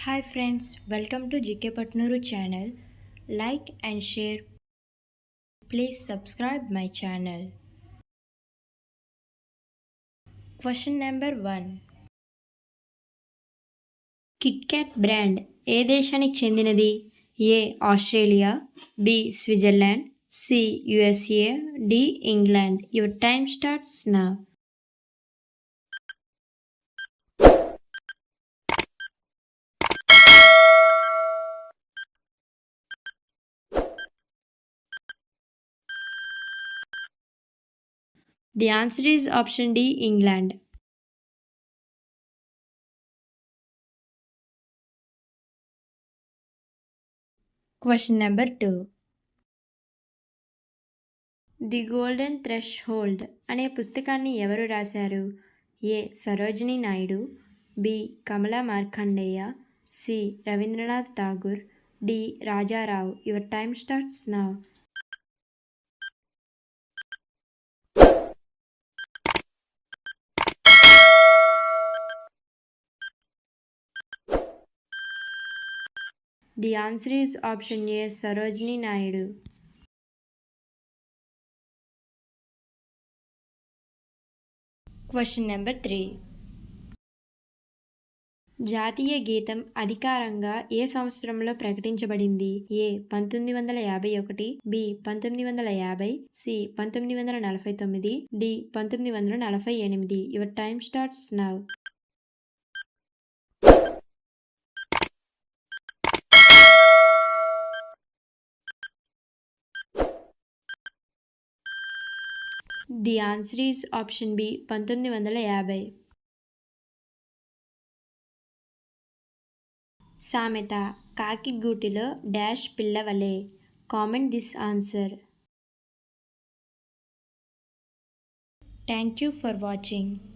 Hi friends welcome to GK Patnuru channel like and share please subscribe my channel question number one KitKat brand ఏ దేశానికి చెందినది? A Australia B Switzerland C USA D England your time starts now The answer is option D England. Question number 2. The golden threshold అనే పుస్తకాన్ని ఎవరు రాశారు? A. Sarojini Naidu B. Kamala Markandaya C. Rabindranath Tagore D. Raja Rao. Your time starts now the answer is option A Sarojini Naidu question number three జాతీయ గీతం అధికారంగా ఏ సంవత్సరంలో ప్రకటించబడింది? ఏ పంతొమ్మిది వందల యాభై ఒకటి బి పంతొమ్మిది వందల యాభై సి పంతొమ్మిది వందల నలభై తొమ్మిది డి పంతొమ్మిది వందల నలభై ఎనిమిది. Your time starts now the answer is option B పంతొమ్మిది వందల యాభై. సామెత కాకి గూటిలో dash పిల్లవలే comment this answer. Thank you for watching.